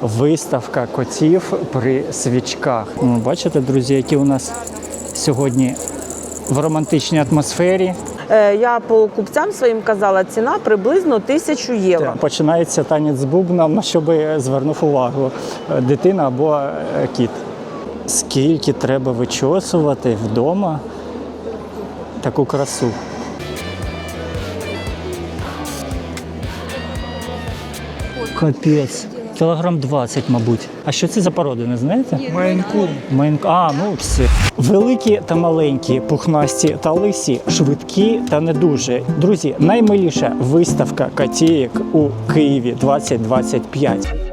виставка котів при свічках. Ну, бачите, друзі, які у нас сьогодні в романтичній атмосфері. Е, Я по купцям своїм казала, ціна приблизно тисячу євро. Починається танець з бубном, щоб звернув увагу е, дитина або е, кіт. Скільки треба вичосувати вдома таку красу? Капець. Кілограм 20, мабуть. А що це за породи, не знаєте? Майнкун. Майнк... А, ну все. Великі та маленькі, пухнасті та лисі, швидкі та не дуже. Друзі, наймиліша виставка котієк у Києві 2025.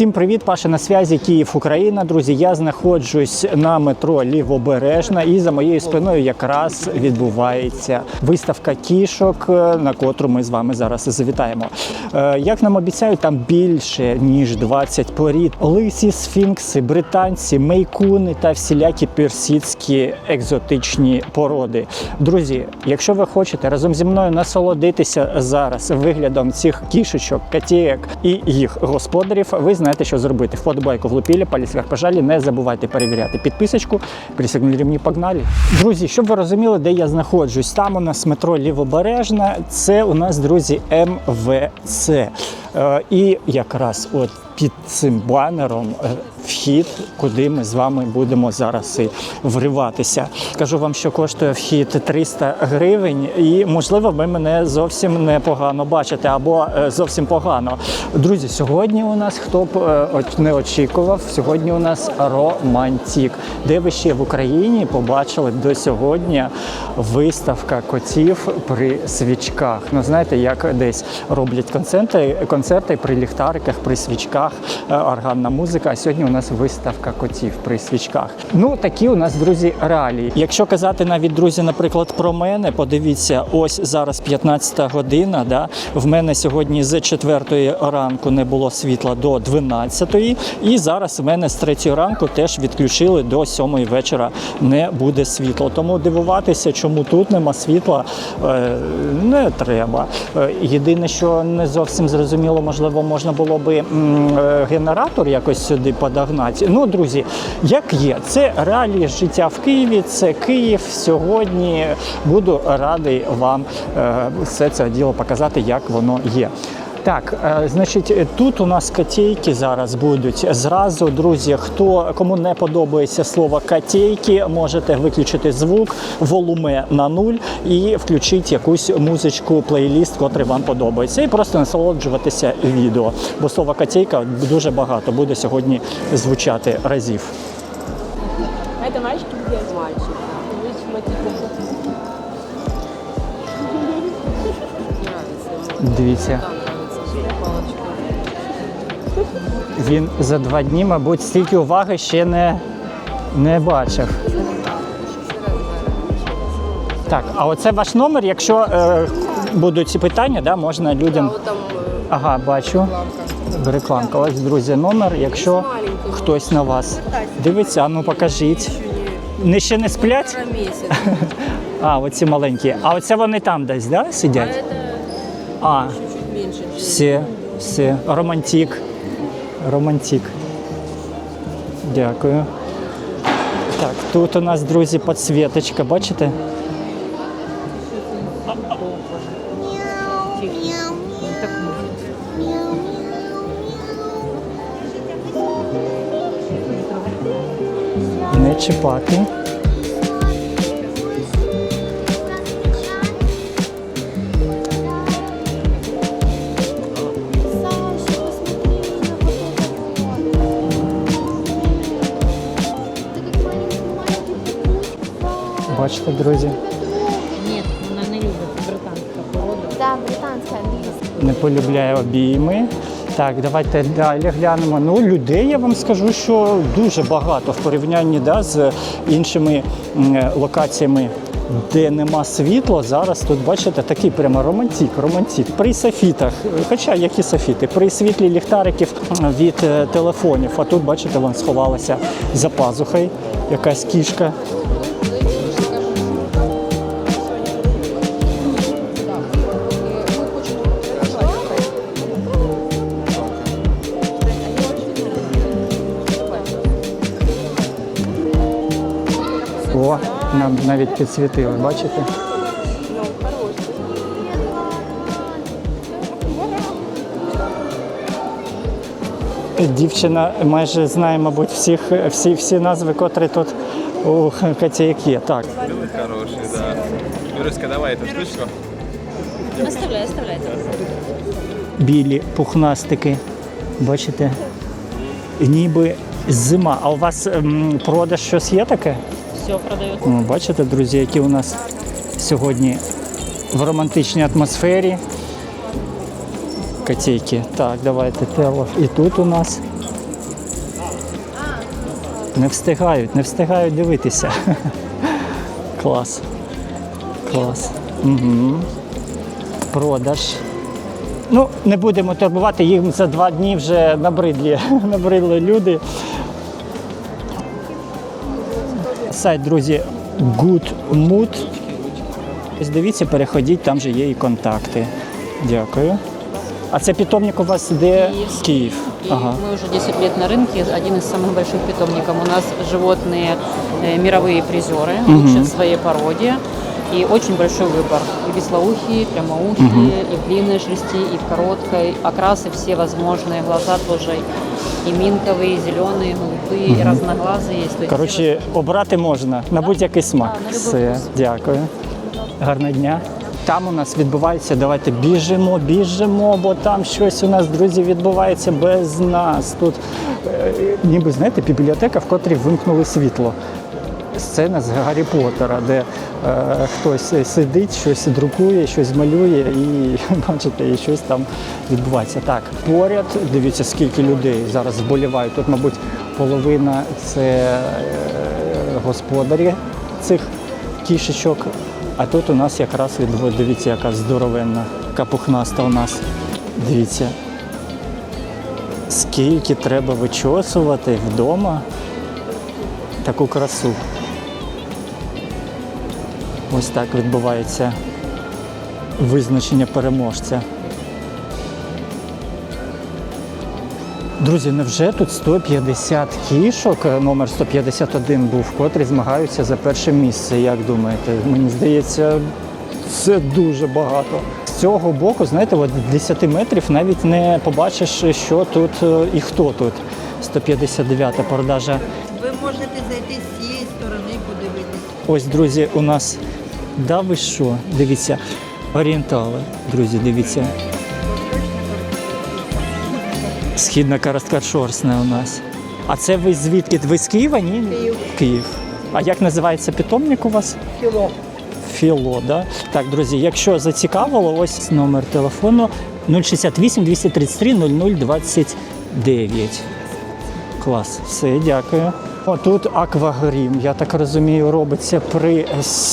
Всім привіт, Паша на зв'язі Київ, Україна. Друзі, я знаходжусь на метро Лівобережна, і за моєю спиною якраз відбувається виставка кішок, е, на котру ми з вами зараз завітаємо. Е, Як нам обіцяють, там більше ніж 20 порід: лисі, сфінкси, британці, мейкуни та всілякі персидські екзотичні породи. Друзі, якщо ви хочете разом зі мною насолодитися зараз виглядом цих кішечок, котієк і їх господарів, ви знаєте, що зробити. Вподобайку влупілі, палець вверх пожалі, не забувайте перевіряти підписочку, присягнули рівні погнали. Друзі, щоб ви розуміли, де я знаходжусь, там у нас метро Лівобережна, це у нас, друзі, МВЦ. Е, І якраз от під цим банером е, вхід, куди ми з вами будемо зараз і вриватися. Скажу вам, що коштує вхід 300 гривень, і можливо, ви мене зовсім непогано бачите або е, зовсім погано. Друзі, сьогодні у нас хто б е, не очікував, сьогодні у нас романтік, де ви ще в Україні побачили до сьогодні виставка котів при свічках. Ну знаєте, як десь роблять концерти, концерти при ліхтариках, при свічках, е, органна музика. А сьогодні у нас виставка котів при свічках. Ну такі у нас друзі реалії. Якщо казати навіть друзі, наприклад, про мене, подивіться, ось зараз 15 година. Да? В мене сьогодні з 4 ранку не було світла до 12, і зараз в мене з 3 ранку теж відключили до 7 вечора. Не буде світла. Тому дивуватися, чому тут нема світла, е, не треба. Е, Єдине, що не зовсім зрозуміло, можливо, можна було би е, генератор якось сюди подогнати. Ну, друзі, як є, це реалії життя в Києві, це Київ. Сьогодні буду радий вам е, все це діло показати, як воно є. Так, е, значить, тут у нас котейки зараз будуть. Зразу, друзі, хто кому не подобається слово котейки, можете виключити звук, волуме на нуль і включити якусь музичку, плейліст, котрий вам подобається, і просто насолоджуватися відео. Бо слово котейка дуже багато буде сьогодні звучати разів. Мальчик? Мальчик. Дивіться. Він за два дні, мабуть, стільки уваги ще не, не бачив. Так, а оце ваш номер. Якщо е, будуть питання, да, можна людям. Там Ага, бачу. Рекламка. Ось, друзі, номер. Якщо хтось на вас дивиться, а ну покажіть. Не ще не сплять? А, оці маленькі. А оце вони там десь, да, сидять? А, все, все. Романтик. Романтик. Дякую. Так, тут у нас, друзі, підсвіточка, бачите? Не чіпати. Пупуч. Друзі? Ні, вона не любить британська порода. Да, британская английская. не полюбляє обійми. Так, давайте далі глянемо. Ну, людей я вам скажу, що дуже багато в порівнянні да, з іншими локаціями, де нема світла. Зараз тут бачите такий прямо романтик, романтик. При софітах, хоча які софіти, при світлі ліхтариків від е, телефонів. А тут, бачите, вон сховалася за пазухою якась кішка. Там навіть підсвітили, бачите? Дівчина майже знає, мабуть, всіх, всі, всі назви, котрі тут у котейок є. Так, Хороший, да. Вируська, давай эту штучку. Оставляй, оставляйте. білі пухнастики. Бачите? Ніби зима. А у вас ем, продаж щось є таке? Все продается. Ну, бачите, друзі, які у нас сьогодні в романтичній атмосфері. Котейки. Так, давайте тело. І тут у нас. Не встигають, не встигають дивитися. Клас. Клас. Угу. Продаж. Ну, не будемо турбувати, їм за два дні вже набридлі, набридли люди. Сайт, друзі, Good Mood. Ось Дивіться, переходіть, там же є і контакти. Дякую. А це питомник у вас де? Київ. И мы уже 10 лет на рынке, один из самых больших питомников. У нас животные э, мировые призеры, лучшие в своей породе. И очень большой выбор. И веслоухие, и прямоухие, и в длинной шерсти, и в короткой. Окрасы все возможные, глаза тоже и минковые, и зеленые, и голубые, и разноглазые есть. То есть Коротше, обрати можна на будь-який смак. Да, на любий Все, вкус. дякую. Гарного дня. Там у нас відбувається, давайте біжимо, біжимо, бо там щось у нас, друзі, відбувається без нас. Тут е, ніби знаєте, бібліотека, в котрій вимкнули світло. Сцена з Гаррі Поттера, де е, хтось сидить, щось друкує, щось малює і бачите, і щось там відбувається. Так, поряд, дивіться, скільки людей зараз вболівають. Тут, мабуть, половина це е, господарі цих кішечок. А тут у нас якраз відбувається, дивіться, яка здоровенна, яка пухнаста у нас. Дивіться, скільки треба вичосувати вдома таку красу. Ось так відбувається визначення переможця. Друзі, невже тут 150 кішок, номер 151 був, котрі змагаються за перше місце, як думаєте? Мені здається, це дуже багато. З цього боку, знаєте, от 10 метрів навіть не побачиш, що тут е, і хто тут. 159-та продажа. Ви можете зайти з цієї сторони і подивитися. Ось, друзі, у нас. Да ви що? Дивіться, орієнтали. Друзі, дивіться. Східна короткошорстна у нас. А це ви звідки? Ви з Києва? Ні? Київ. Київ. А як називається питомник у вас? Філо. Філо, да? Так, друзі, якщо зацікавило, ось номер телефону 068 233 0029. Клас, все, дякую. О, тут аквагрим, я так розумію, робиться при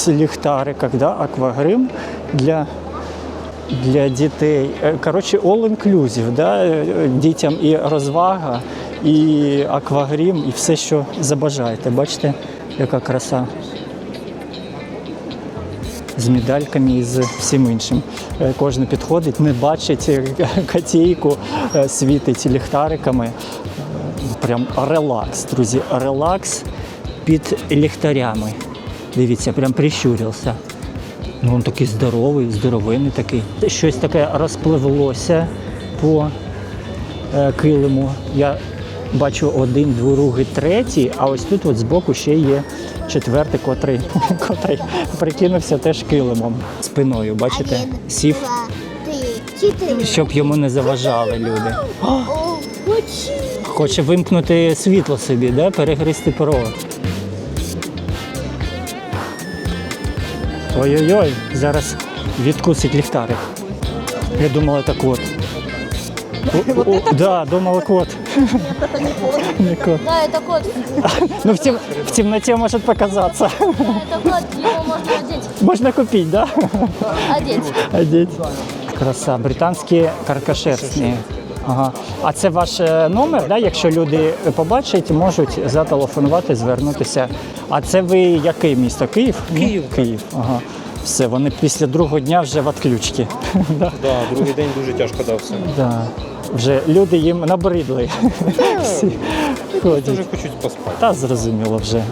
ліхтариках, да? аквагрим для, для дітей. Е, Коротше, all inclusive, да? е, дітям і розвага, і аквагрим, і все, що забажаєте. Бачите, яка краса. З медальками і з всім іншим. Е, Кожен підходить, не бачить котейку, е, світить ліхтариками. Прям релакс, друзі, релакс під ліхтарями. Дивіться, прям прищурився. Ну, він такий здоровий, здоровинний такий. Щось таке розпливлося по е, килиму. Я бачу один, другий, третій, а ось тут от збоку ще є четвертий, котрий, котрий прикинувся теж килимом спиною. Бачите? Сів, щоб йому не заважали люди. О, Хоче вимкнути світло собі, да? перегризти провод. Ой-ой-ой, зараз відкусить ліхтарик. Я думала, це кот. О, о, да, думала кот. Не кот. Да, это кот. Ну, в, тем, в темноте может показаться. Это кот, его можно одеть. Можно купить, да? Одеть. Одеть. Краса, британські каркашерстні. Ага. А це ваш е, номер, да? якщо люди побачать, можуть зателефонувати, звернутися. А це ви який місто? Київ? Київ. Київ. Ага. Все, вони після другого дня вже в отключці. да. Да, другий день дуже тяжко дався. Да. Вже люди їм набридли. Всі ходять. Дуже хочуть поспати. Та зрозуміло вже.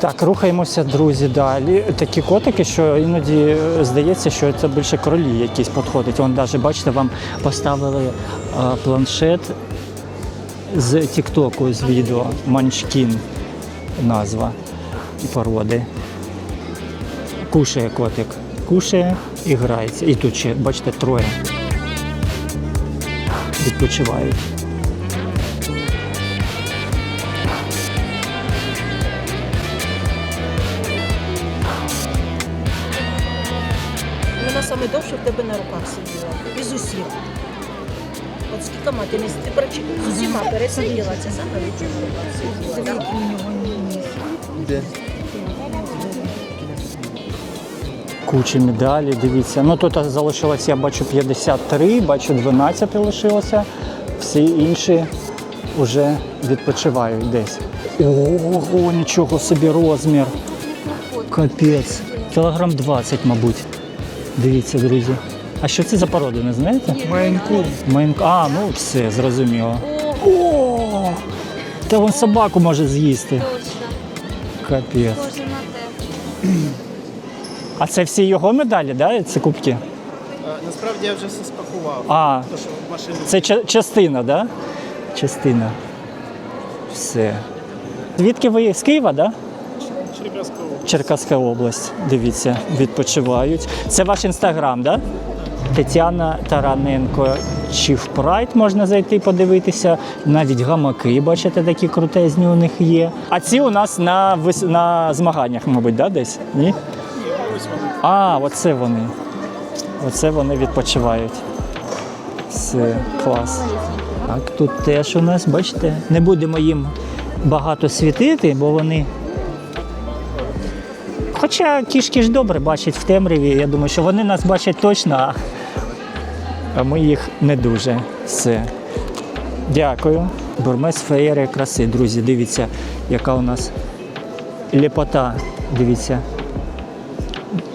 Так, рухаємося, друзі, далі. Такі котики, що іноді е, здається, що це більше кролі якісь підходять. Вон навіть, бачите, вам поставили а, планшет з Тіктоку, з відео Манчкін назва породи. Кушає котик. Кушає і грається. І тут ще, бачите, троє. Відпочивають. От з усіма пересиділа, це саме в в руках сиділа. так? Куча медалі, дивіться. Ну тут залишилося, я бачу 53, бачу 12 лишилося. Всі інші вже відпочивають десь. Ого, нічого собі розмір. Капець. Кілограм 20, мабуть. Дивіться, друзі. А що це за порода, не знаєте? Майнкун. Майнкун. А, ну все, зрозуміло. О! Та він собаку може з'їсти. Капець. А це всі його медалі, да? Ці кубки? Насправді я вже все спакував. А, Тому що в машину це ча- частина, да? Частина. Все. Звідки ви з Києва, да? Черкаська Черкаська область. Дивіться, відпочивають. Це ваш інстаграм, да? Тетяна Тараненко Chief Pride можна зайти подивитися. Навіть гамаки, бачите, такі крутезні у них є. А ці у нас на, вис- на змаганнях, мабуть, да, десь? Ні? А, оце вони. Оце вони відпочивають. Все, клас. Так, тут теж у нас, бачите, не будемо їм багато світити, бо вони Хоча кішки ж добре бачать в темряві. Я думаю, що вони нас бачать точно, а- ми їх не дуже. Все. Дякую. Бурмес феєри краси, друзі. Дивіться, яка у нас ліпота. Дивіться.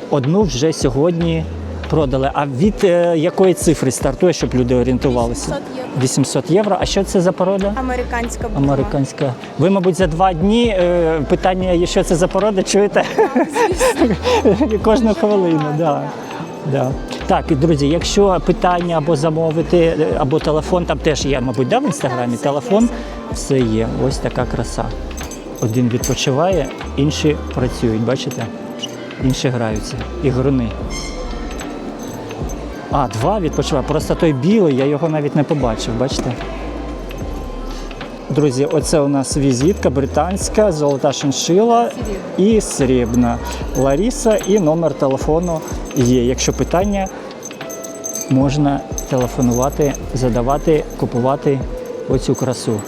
Одну вже сьогодні продали. А від е, якої цифри стартує, щоб люди орієнтувалися? 800 євро. А що це за порода? Американська буква. Американська. Ви, мабуть, за два дні е, питання, що це за порода, чуєте? Кожну хвилину, да. Да. Так, і, друзі, якщо питання або замовити, е, або телефон, там теж є, мабуть, да, в інстаграмі. Телефон, все є. Ось така краса. Один відпочиває, інші працюють, бачите? Інші граються. І груни. А, два відпочиває. Просто той білий, я його навіть не побачив, бачите? Друзі, оце у нас візитка британська, золота шиншила і срібна. Ларіса і номер телефону є. Якщо питання, можна телефонувати, задавати, купувати оцю красу.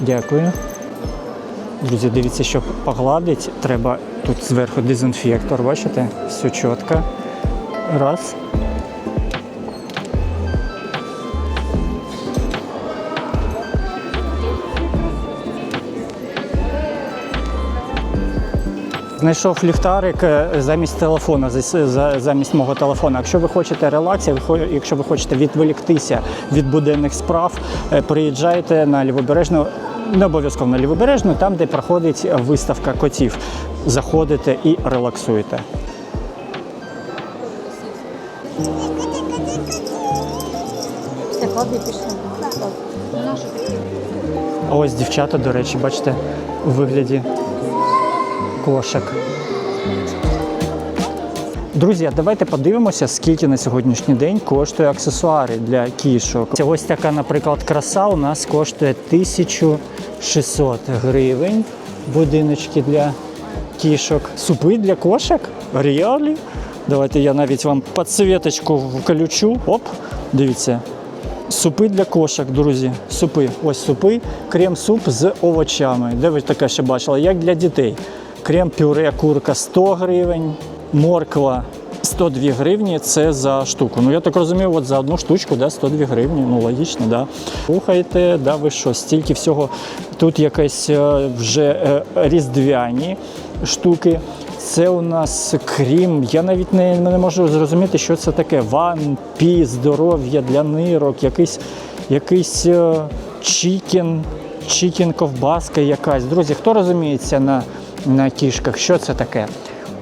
Дякую. Друзі, дивіться, щоб погладить, треба тут зверху дезінфектор, бачите? Все чітко. Раз. Знайшов ліхтарик е, замість телефона, замість мого телефона. Якщо ви хочете релакс, якщо ви хочете відволіктися від буденних справ, е, приїжджайте на лівобережну, не обов'язково на лівобережну, там, де проходить виставка котів. Заходите і релаксуєте. Ось дівчата, до речі, бачите, у вигляді кошик. Друзі, давайте подивимося, скільки на сьогоднішній день коштує аксесуари для кішок. Ось така, наприклад, краса у нас коштує 1600 гривень. Будиночки для кішок. Супи для кошок? Реалі? Давайте я навіть вам підсвіточку включу. Оп, дивіться. Супи для кошок, друзі. Супи. Ось супи. Крем-суп з овочами. Де ви таке ще бачили? Як для дітей. Крем-пюре курка 100 гривень, морква 102 гривні це за штуку. Ну я так розумію, от за одну штучку да, 102 гривні. Ну логічно, да. Слухайте, да ви що, стільки всього. Тут якась е, вже е, різдвяні штуки. Це у нас крім, я навіть не, не можу зрозуміти, що це таке. Ван, пі, здоров'я для нирок, якийсь, якийсь е, чікен, чікен ковбаска якась. Друзі, хто розуміється на на кішках. Що це таке?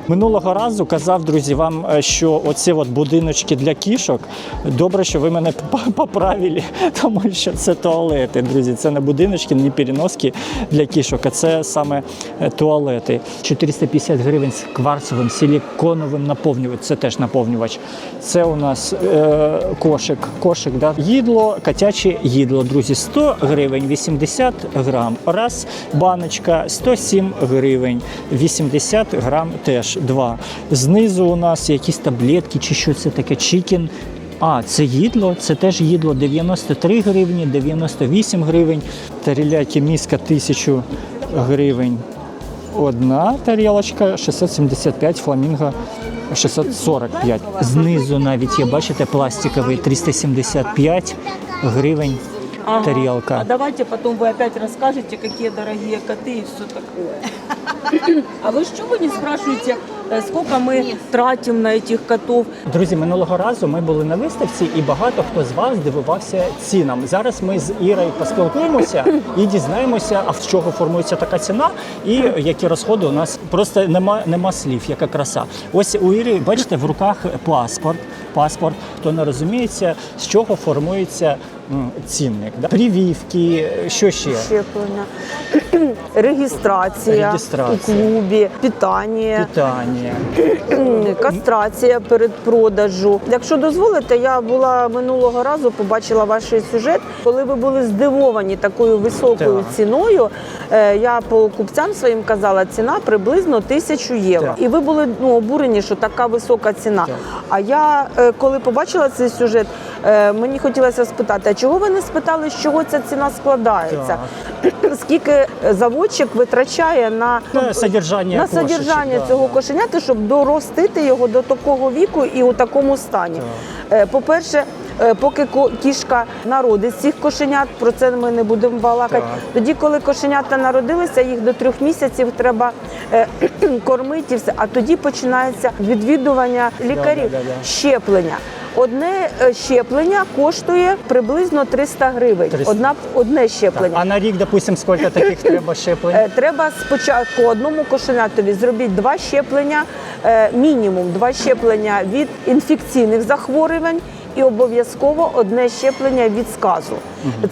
Минулого разу казав, друзі, вам, е, що оці от будиночки для кішок. Добре, що ви мене поправили, тому що це туалети, друзі. Це не будиночки, не переноски для кішок, а це саме е, туалети. 450 гривень з кварцевим силіконовим наповнювачем. Це теж наповнювач. Це у нас е, кошик. Кошик, да? Їдло, котяче їдло, друзі. 100 гривень 80 грам. Раз баночка 107 гривень, 80 грам теж два. Знизу у нас якісь таблетки чи що це таке, чікен. А, це їдло, це теж їдло 93 гривні, 98 гривень. Таріляки міска 1000 гривень. Одна тарілочка 675, фламінго 645. Знизу навіть є, бачите, пластиковий 375 гривень тарілка. А давайте потом вы опять расскажете, какие дорогие коты и все такое. А вы что вы не спрашиваете, э, сколько мы тратим на этих котов? Друзі, минулого разу ми були на виставці, і багато хто з вас дивувався цінам. Зараз ми з Ірою поспілкуємося і дізнаємося, а в чого формується така ціна, і які розходи у нас просто нема, нема слів, яка краса. Ось у Іри, бачите, в руках паспорт. Паспорт, хто не розуміється, з чого формується цінник. Да? Привівки, що ще? Щеплення, реєстрація, Реєстрація. у клубі, питання, Питання. М, кастрація перед продажу. Якщо дозволите, я була минулого разу, побачила ваш сюжет, коли ви були здивовані такою високою Так. ціною. Е, Я по купцям своїм казала, ціна приблизно тисячу євро. Так. І ви були ну, обурені, що така висока ціна. Так. А я, е, коли побачила цей сюжет, е, мені хотілося спитати, а чого ви не спитали, з чого ця ціна складається? Скільки заводчик витрачає на, На содержання на кошечок, содержання да, цього да. Кошенята, щоб доростити його до такого віку і у такому стані? Е, По-перше, е, поки кішка народить цих кошенят, про це ми не будемо балакати. Тоді, коли кошенята народилися, їх до трьох місяців треба е, кормити. А тоді починається відвідування лікарів, щеплення. Одне е, щеплення коштує приблизно 300 гривень. 300. Одна одне щеплення. А на рік, допустимо, скільки таких треба щеплень? Е, Треба спочатку одному кошенятові зробити два щеплення, е, мінімум два щеплення від інфекційних захворювань і обов'язково одне щеплення від сказу.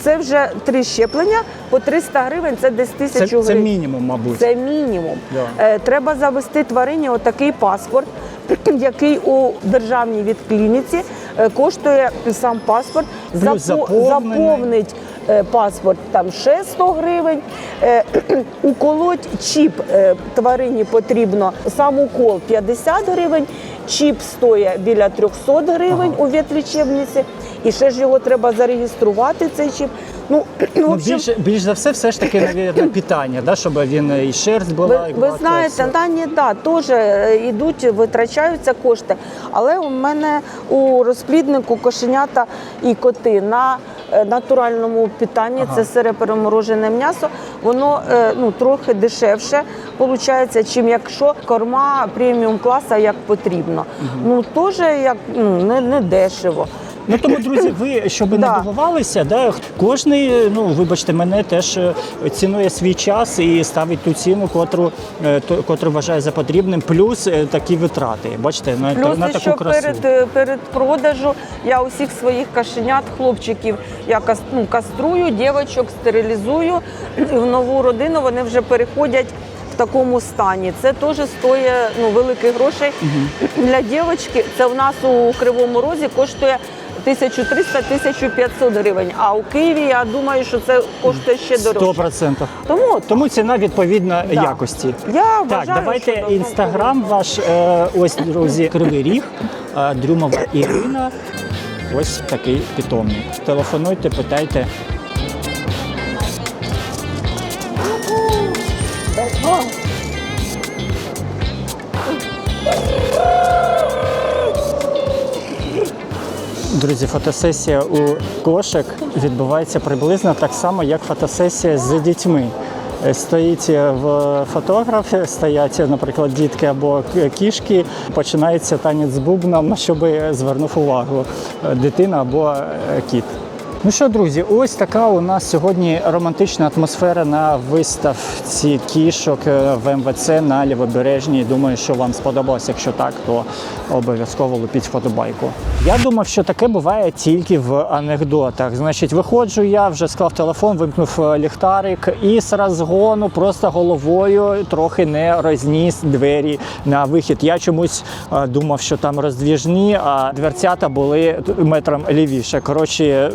Це вже три щеплення по 300 гривень, це десь Це, тисячу це гривень. мінімум, мабуть. Це мінімум. Да. Треба завести тварині отакий паспорт, який у державній відклініці е, коштує сам паспорт. Плюс запо- заповнений. заповнить е, паспорт там ще 100 гривень. Е, Уколоть чіп е, тварині потрібно сам укол 50 гривень. Чіп стоїть біля 300 гривень у ветлічебниці. І ще ж його треба зареєструвати, цей чіп. Ну, в Ну, общем, більш, більш за все, все ж таки, навірно, питання, да, щоб він і шерсть була, ви, і ви знаєте, краса. дані да, теж е, йдуть, витрачаються кошти. Але у мене у розпліднику кошенята і коти на е, натуральному питанні, це сире переморожене м'ясо, воно е, ну, трохи дешевше виходить, чим якщо корма преміум класа як потрібно. Ну теж як ну, не, не дешево. Ну тому, друзі, ви щоб Да. не дивувалися, да, кожний, ну вибачте, мене теж е, цінує свій час і ставить ту ціну, котру, е, котру вважає за потрібним, плюс е, такі витрати. Бачите, на, Плюс на таку красу. перед, перед продажу я усіх своїх кошенят, хлопчиків, я ну, каструю, дівчаток стерилізую. І в нову родину вони вже переходять в такому стані. Це теж стоїть ну, великих грошей для дівчинки. Це в нас у Кривому Розі коштує 1300-1500 гривень. А у Києві я думаю, що це коштує ще дорожче. процентів. Тому Тому ціна відповідна Да. якості. я Так, вважаю, давайте що інстаграм ваш. Е, ось, друзі, Кривий Ріг, е, Дрюмова Ірина. Ось такий питомник. Телефонуйте, питайте. Друзі, фотосесія у кошик відбувається приблизно так само, як фотосесія з дітьми. Е, Стоїть в фотографі, стоять, наприклад, дітки або кішки. Починається танець з бубном, щоб звернув увагу е, дитина або е, кіт. Ну що, друзі, ось така у нас сьогодні романтична атмосфера на виставці кішок е, в МВЦ на Лівобережній. Думаю, що вам сподобалось. Якщо так, то обов'язково лупіть фотобайку. Я думав, що таке буває тільки в анекдотах. Значить, виходжу я, вже склав телефон, вимкнув е, ліхтарик і з розгону просто головою трохи не розніс двері на вихід. Я чомусь е, думав, що там роздвіжні, а дверцята були метром лівіше. Коротше.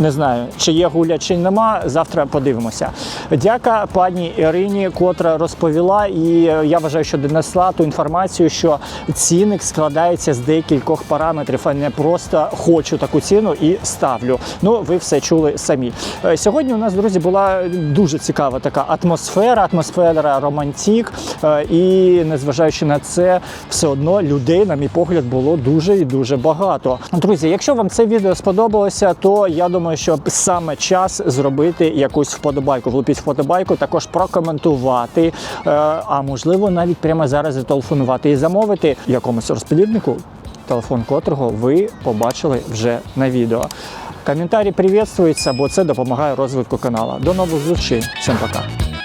Не знаю, чи є гуля, чи нема. Завтра подивимося. Дяка пані Ірині, котра розповіла, і я вважаю, що донесла ту інформацію, що цінник складається з декількох параметрів, а не просто хочу таку ціну і ставлю. Ну, ви все чули самі. Е, Сьогодні у нас, друзі, була дуже цікава така атмосфера, атмосфера романтик. Е, І незважаючи на це, все одно людей, на мій погляд, було дуже і дуже багато. Друзі, якщо вам це відео сподобалося, то я думаю, що саме час зробити якусь вподобайку. Влупіть вподобайку, також прокоментувати, е, а можливо навіть прямо зараз зателефонувати і замовити якомусь розпліднику, телефон котрого ви побачили вже на відео. Коментарі привітствуються, бо це допомагає розвитку каналу. До нових зустрічей. Всім пока.